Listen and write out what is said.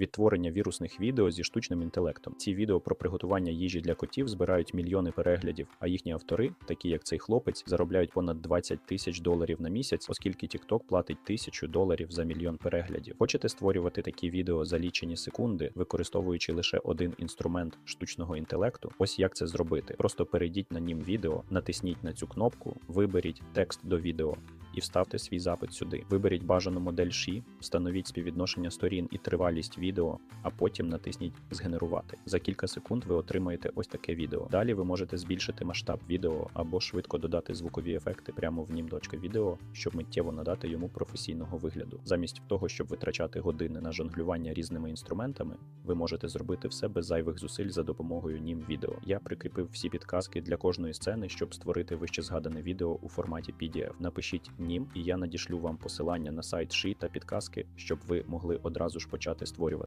Відтворення вірусних відео зі штучним інтелектом. Ці відео про приготування їжі для котів збирають мільйони переглядів, а їхні автори, такі як цей хлопець, заробляють понад 20 тисяч доларів на місяць, оскільки TikTok платить тисячу доларів за мільйон переглядів. Хочете створювати такі відео за лічені секунди, використовуючи лише один інструмент штучного інтелекту? Ось як це зробити. Просто перейдіть на нім відео, натисніть на цю кнопку, виберіть текст до відео. І вставте свій запит сюди. Виберіть бажану модель SHI, встановіть співвідношення сторін і тривалість відео, а потім натисніть Згенерувати. За кілька секунд ви отримаєте ось таке відео. Далі ви можете збільшити масштаб відео або швидко додати звукові ефекти прямо в нім.точка відео, щоб миттєво надати йому професійного вигляду. Замість того, щоб витрачати години на жонглювання різними інструментами, ви можете зробити все без зайвих зусиль за допомогою нім відео. Я прикріпив всі підказки для кожної сцени, щоб створити вище згадане відео у форматі PDF. Напишіть нім, і я надішлю вам посилання на сайт Ши та підказки, щоб ви могли одразу ж почати створювати.